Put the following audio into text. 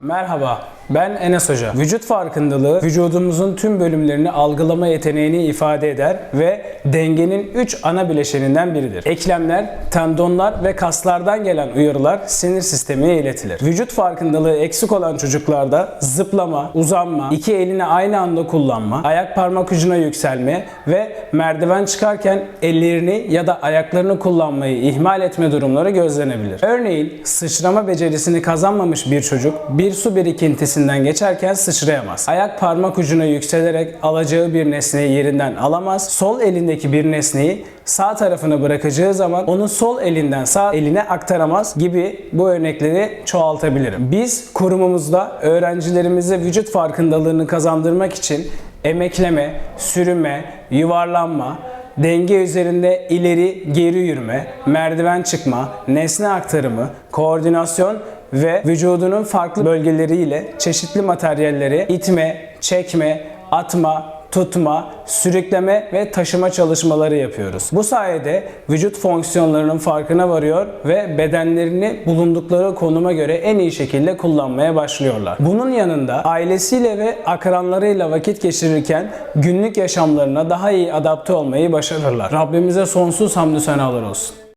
Merhaba, ben Enes Hoca. Vücut farkındalığı, vücudumuzun tüm bölümlerini algılama yeteneğini ifade eder ve dengenin 3 ana bileşeninden biridir. Eklemler, tendonlar ve kaslardan gelen uyarılar sinir sistemine iletilir. Vücut farkındalığı eksik olan çocuklarda zıplama, uzanma, iki elini aynı anda kullanma, ayak parmak ucuna yükselme ve merdiven çıkarken ellerini ya da ayaklarını kullanmayı ihmal etme durumları gözlenebilir. Örneğin sıçrama becerisini kazanmamış bir çocuk bir su birikintisinden geçerken sıçrayamaz. Ayak parmak ucuna yükselerek alacağı bir nesneyi yerinden alamaz. Sol elindeki bir nesneyi sağ tarafına bırakacağı zaman onu sol elinden sağ eline aktaramaz gibi bu örnekleri çoğaltabilirim. Biz kurumumuzda öğrencilerimize vücut farkındalığını kazandırmak için emekleme, sürüme, yuvarlanma, denge üzerinde ileri geri yürüme, merdiven çıkma, nesne aktarımı, koordinasyon ve vücudunun farklı bölgeleriyle çeşitli materyalleri itme, çekme, atma, tutma, sürükleme ve taşıma çalışmaları yapıyoruz. Bu sayede vücut fonksiyonlarının farkına varıyor ve bedenlerini bulundukları konuma göre en iyi şekilde kullanmaya başlıyorlar. Bunun yanında ailesiyle ve akranlarıyla vakit geçirirken günlük yaşamlarına daha iyi adapte olmayı başarırlar. Rabbimize sonsuz hamdü senalar olsun.